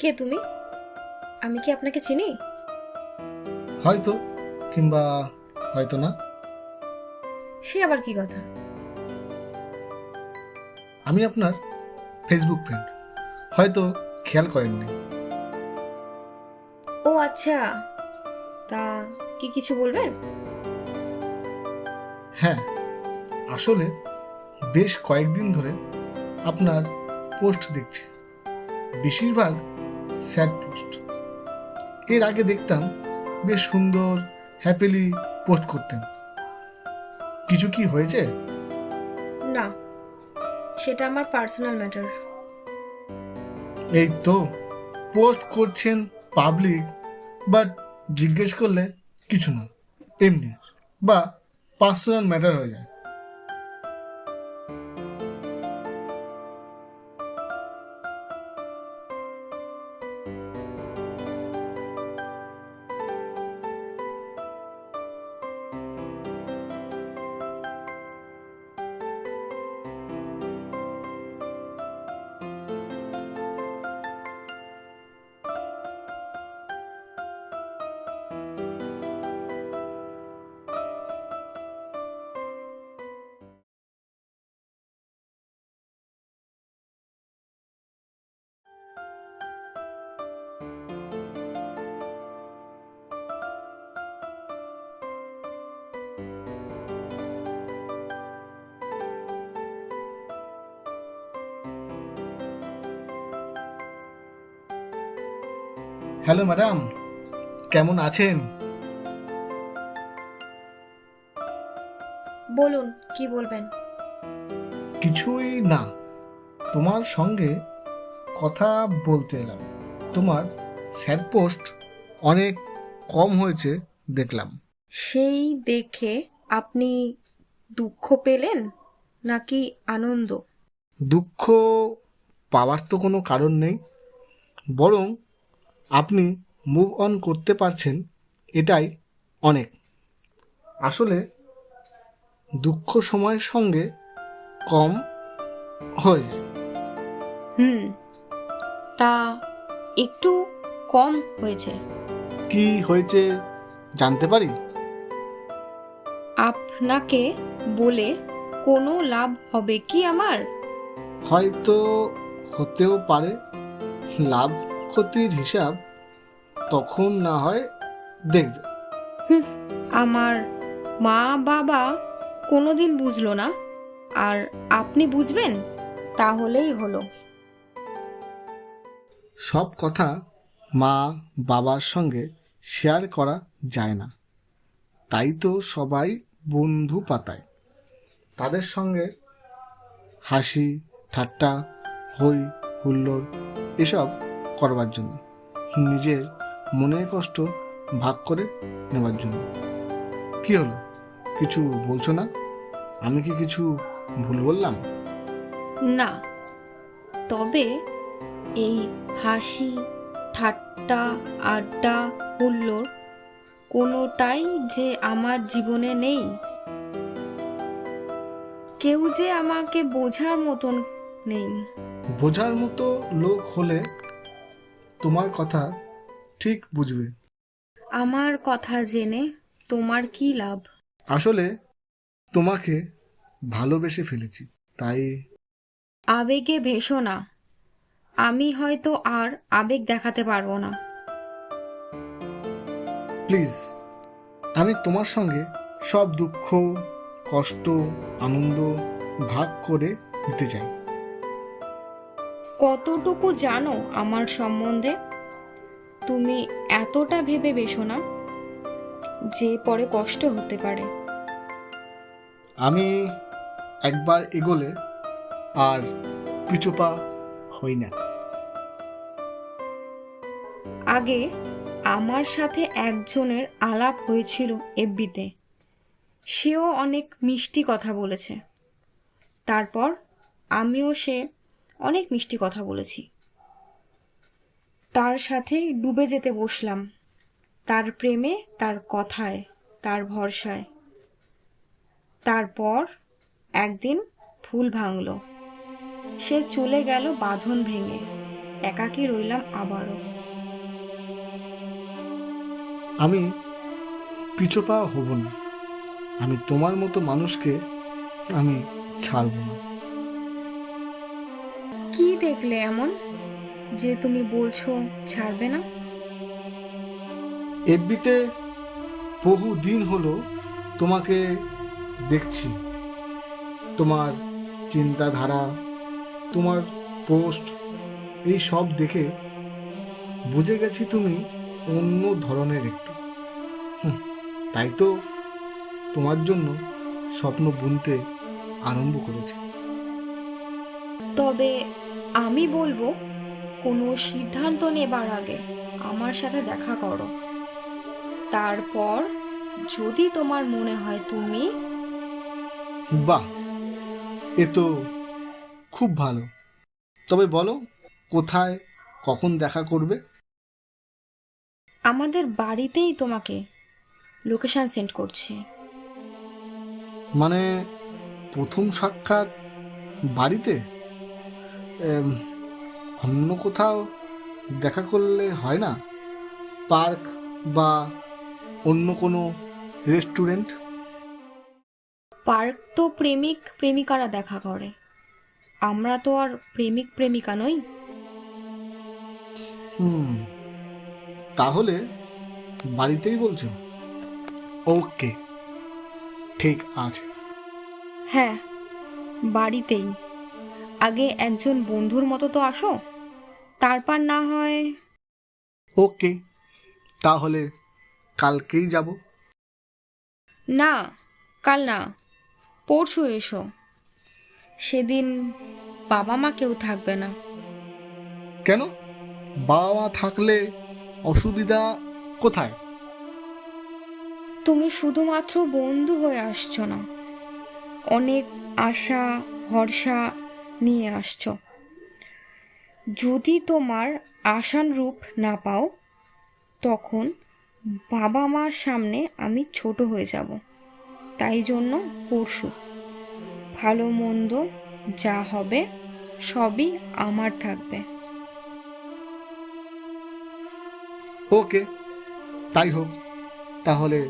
কে তুমি? আমি কি আপনাকে চিনি? হয়তো কিংবা হয়তো না। সে আবার কি কথা? আমি আপনার ফেসবুক ফ্রেন্ড হয়তো খেয়াল করেননি। ও আচ্ছা তা কি কিছু বলবেন? হ্যাঁ আসলে বেশ কয়েকদিন ধরে আপনার পোস্ট দেখছি। বেশিরভাগ স্যাড পোস্ট এর আগে দেখতাম বেশ সুন্দর হ্যাপিলি পোস্ট করতেন। কিছু কি হয়েছে? না সেটা আমার পার্সোনাল ম্যাটার এই তো পোস্ট করছেন পাবলিক বাট জিজ্ঞেস করলে কিছু না এমনি বা পার্সোনাল ম্যাটার হয়ে যায়। হ্যালো ম্যাডাম কেমন আছেন? বলুন কি বলবেন? কিছুই না তোমার সঙ্গে কথা বলতে এলাম। তোমার স্যার পোস্ট অনেক কম হয়েছে দেখলাম। সেই দেখে আপনি দুঃখ পেলেন নাকি আনন্দ? দুঃখ পাওয়ার তো কোনো কারণ নেই বরং আপনি মুভ অন করতে পারছেন এটাই অনেক। আসলে দুঃখ সময়ের সঙ্গে কম হয়। হুম তা একটু কম হয়েছে। কি হয়েছে জানতে পারি? আপনাকে বলে কোনো লাভ হবে কি আমার? হয়তো হতেও পারে লাভ ক্ষতির হিসাব তখন না হয় দেখবে। আমার মা বাবা কোনোদিন বুঝলো না। আর আপনি বুঝবেন তাহলেই হলো। সব কথা মা বাবার সঙ্গে শেয়ার করা যায় না। তাই তো সবাই বন্ধু পাতায়। তাদের সঙ্গে হাসি ঠাট্টা হই হুল্লোড় এসব করবার জন্য। নিজের মনের কষ্ট ভাগ করে নেবার জন্য। কি হলো? কিছু বলছো না? আমি কি কিছু ভুল বললাম? না। তবে এই হাসি ঠাট্টা আড্ডা হুল্লোড় কোনোটাই যে আমার জীবনে নেই। কেউ যে আমাকে বোঝার মতন নেই। বোঝার মতো লোক হলে তোমার কথা ঠিক বুঝবে। আমার কথা জেনে তোমার কি লাভ? আসলে তোমাকে ভালোবেসে ফেলেছি তাই আবেগে ভেসো না। আমি হয়তো আর আবেগ দেখাতে পারব না। প্লিজ আমি তোমার সঙ্গে সব দুঃখ কষ্ট আনন্দ ভাগ করে নিতে চাই। কতটুকু জানো আমার সম্বন্ধে? তুমি এতটা ভেবে বেশো না যে পরে কষ্ট হতে পারে। আমি একবার এগোলে আর পিছুপা হই না। আগে আমার সাথে একজনের আলাপ হয়েছিল এফবিতে। সেও অনেক মিষ্টি কথা বলেছে। তারপর আমিও সে অনেক মিষ্টি কথা বলেছি। তার সাথে ডুবে যেতে বসলাম। তার প্রেমে, তার কথায়, তার ভরসায়। তারপর একদিন ফুল ভাঙল। সে চলে গেল বাঁধন ভেঙে। একাকী রইলাম আবারও। আমি পিছোপা হব না। আমি তোমার মতো মানুষকে আমি ছাড়ব না। দেখলে এমন? যে তুমি বলছো ছাড়বে না? এফবিতে বহু দিন হলো তোমাকে দেখছি। তোমার চিন্তাধারা তোমার পোস্ট এই সব দেখে বুঝে গেছি তুমি অন্য ধরনের একটু। তাই তো তোমার জন্য স্বপ্ন বুনতে আরম্ভ করেছি। তবে আমি বলব কোনো সিদ্ধান্ত নেবার আগে আমার সাথে দেখা করো। তারপর যদি তোমার মনে হয় তুমি বাহ এ তো খুব ভালো। তবে বলো কোথায় কখন দেখা করবে? আমাদের বাড়িতেই তোমাকে লোকেশন সেন্ড করছি। মানে প্রথম সাক্ষাৎ বাড়িতে? অন্য কোথাও দেখা করলে হয় না? পার্ক বা অন্য কোনো রেস্টুরেন্ট? পার্ক তো প্রেমিক প্রেমিকারা দেখা করে। আমরা তো আর প্রেমিক প্রেমিকা নই। হুম তাহলে বাড়িতেই বলছো? ওকে ঠিক আছে। হ্যাঁ বাড়িতেই। আগে একজন বন্ধুর মতো তো আসো। তারপর না হয় ওকে তাহলে কালকেই যাব। না কাল না পরশু এসো। সেদিন বাবা মা কেউ থাকবে না। কেন? বাবা মা থাকলে অসুবিধা কোথায়? তুমি শুধুমাত্র বন্ধু হয়ে আসছো না। অনেক আশা ভরসা নিয়ে আসছ। যদি তোমার আশানুরূপ না পাও, তখন বাবা মার সামনে আমি ছোট হয়ে যাব। তাই জন্য পরশু। ভালো মন্দ যা হবে সবই আমার থাকবে। ওকে, তাই হোক। তাহলে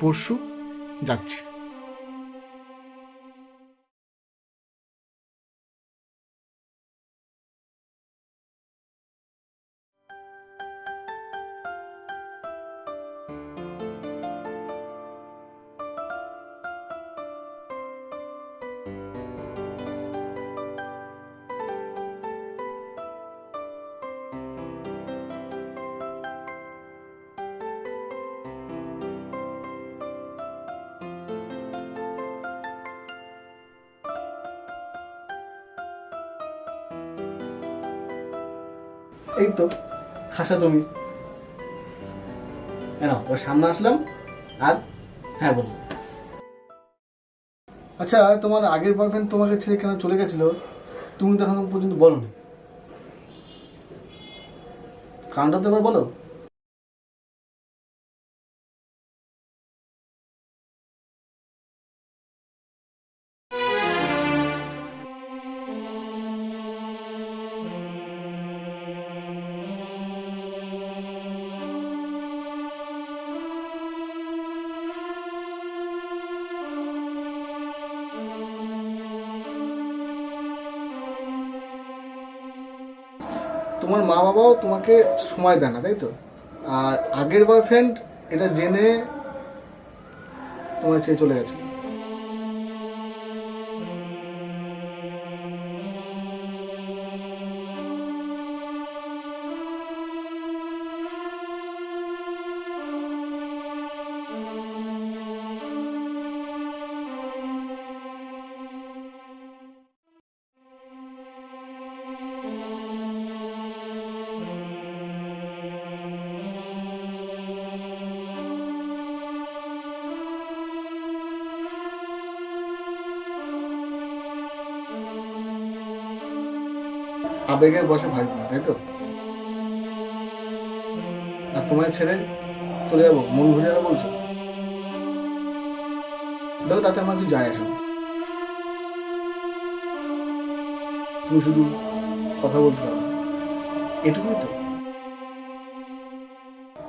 পরশু যাচ্ছি। এই তো, খাসা তুমি কেন ওর সামনে আসলাম, আর হ্যাঁ বলুন। আচ্ছা তোমার আগের বয়ফ্রেন্ড তোমাকে ছেড়ে কেন চলে গেছিল? তুমি তো এখন পর্যন্ত বলো না কারণটা তো এবার বলো। তোমার মা বাবাও তোমাকে সময় দেয় না, তাই তো? আর আগের বয়ফ্রেন্ড এটা জেনে তোমার ছেড়ে চলে গেছে। আবেগের বসে ভাই না তাই তো? আর তোমার ছেড়ে চলে যাব, মন ঘুরে যাবে বলছো? দেখো তাতে আমার কিছু যায় আসে তুমি শুধু কথা বলতে পারো। এটুকুই তো।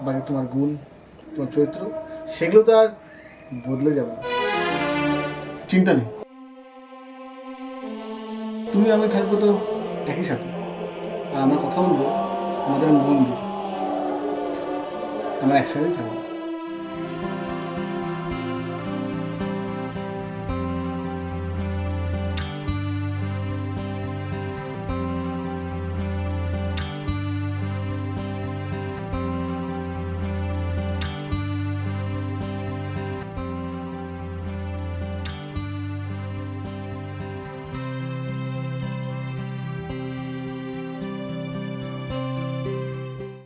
বাকি তোমার গুণ, তোমার চরিত্র, সেগুলো তো আর বদলে যাবে চিন্তা নেই। তুমি আমি থাকব তো একই সাথে আর আমরা কথা বলব আমাদের মন দিয়ে। আমরা একসাথেই থাকব।